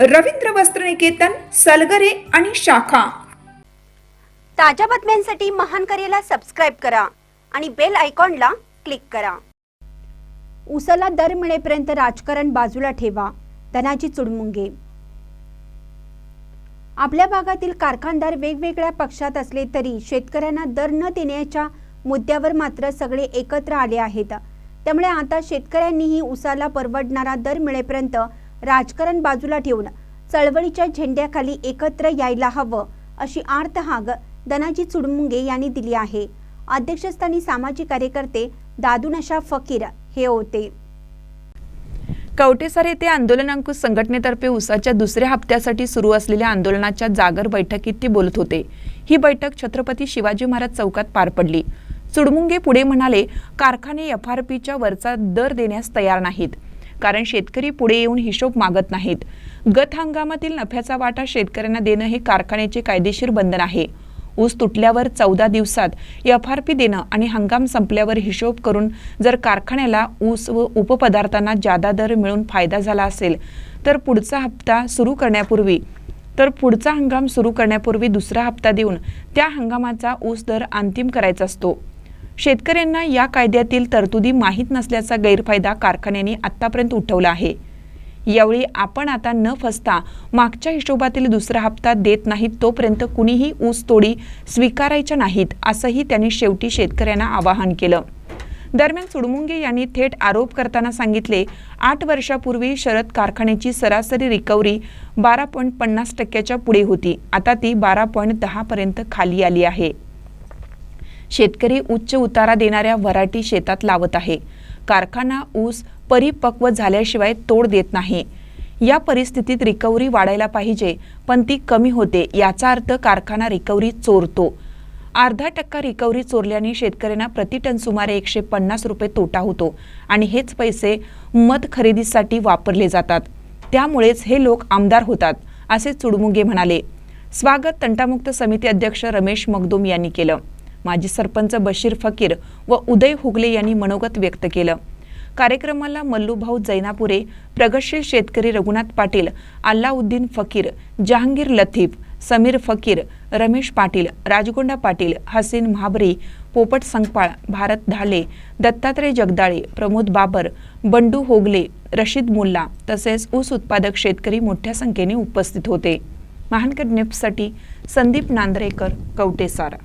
रवींद्र वस्त्रनिकेतन सलगरे आणि शाखा. ताज्या बातम्यांसाठी महान करेला सबस्क्राईब करा आणि बेल आयकॉनला क्लिक करा. उसाला दर मिळेपर्यंत राजकारण बाजूला ठेवा. धनाची चुडमुंगे. आपल्या भागातील कारखानदार वेगवेगळ्या पक्षात असले तरी शेतकऱ्यांना दर न देण्याच्या मुद्द्यावर मात्र सगळे एकत्र आले आहेत. त्यामुळे आता शेतकऱ्यांनीही उसाला परवडणारा दर मिळेपर्यंत राजकारण बाजूला ठेवून चळवळीच्या झेंड्याखाली एकत्र यायला हवं अशी आर्तहाग दनाजी चुडमुंगे यांनी दिली आहे. अध्यक्षस्थानी सामाजिक कार्यकर्ते दादूनशा फकीर हे होते. कवटेसर येथे आंदोलन अंकुश संघटनेतर्फे उसाच्या दुसऱ्या हप्त्यासाठी सुरू असलेल्या आंदोलनाच्या जागर बैठकीत ते बोलत होते. ही बैठक छत्रपती शिवाजी महाराज चौकात पार पडली. चुडमुंगे पुढे म्हणाले कारखाने एफ आर पीच्या वरचा दर देण्यास तयार नाहीत. कारण शेतकरी पुढे येऊन हिशोब मागत नाहीत. गत हंगामातील नफ्याचा वाटा शेतकऱ्यांना देणं हे कारखान्याचे कायदेशीर बंधन आहे. ऊस तुटल्यावर चौदा दिवसात एफ आर पी देणं आणि हंगाम संपल्यावर हिशोब करून जर कारखान्याला ऊस व उपपदार्थांना जादा दर मिळून फायदा झाला असेल तर पुढचा हप्ता सुरू करण्यापूर्वी तर पुढचा हंगाम सुरू करण्यापूर्वी दुसरा हप्ता देऊन त्या हंगामाचा ऊस दर अंतिम करायचा असतो. शेतकऱ्यांना या कायद्यातील तरतुदी माहीत नसल्याचा गैरफायदा कारखान्यांनी आतापर्यंत उठवला आहे. यावेळी आपण आता न फसता मागच्या हिशोबातील दुसरा हप्ता देत नाहीत तोपर्यंत कुणीही ऊस तोडी स्वीकारायच्या नाहीत असंही त्यांनी शेवटी शेतकऱ्यांना आवाहन केलं. दरम्यान सुडमुंगे यांनी थेट आरोप करताना सांगितले आठ वर्षापूर्वी शरद कारखान्याची सरासरी रिकव्हरी बारा पॉईंट पन्नास टक्क्याच्या पुढे होती. आता ती बारा पॉईंट दहापर्यंत खाली आली आहे. शेतकरी उच्च उतारा देणाऱ्या वराटी शेतात लावत आहे. कारखाना ऊस परिपक्व झाल्याशिवाय तोड देत नाही. या परिस्थितीत रिकव्हरी वाढायला पाहिजे पण ती कमी होते याचा अर्थ कारखाना रिकव्हरी चोरतो. अर्धा टक्का रिकव्हरी चोरल्याने शेतकऱ्यांना प्रतिटन सुमारे एकशे पन्नास रुपये तोटा होतो आणि हेच पैसे मध खरेदीसाठी वापरले जातात. त्यामुळेच हे लोक आमदार होतात असे चुडमुंगे म्हणाले. स्वागत तंटामुक्त समिती अध्यक्ष रमेश मगदुम यांनी केलं. माजी सरपंच बशीर फकीर व उदय हुगले यांनी मनोगत व्यक्त केलं. कार्यक्रमाला मल्लूभाऊ जैनापुरे प्रगतशील शेतकरी रघुनाथ पाटील अल्लाउद्दीन फकीर जहांगीर लतीफ समीर फकीर रमेश पाटील राजगोंडा पाटील हसीन म्हाबरी पोपट संगपाळ भारत धाले दत्तात्रय जगदाळे प्रमोद बाबर बंडू होगले रशीद मुल्ला तसेच ऊस उत्पादक शेतकरी मोठ्या संख्येने उपस्थित होते. महानकर नेपसाठी संदीप नांदरेकर कवटेसार.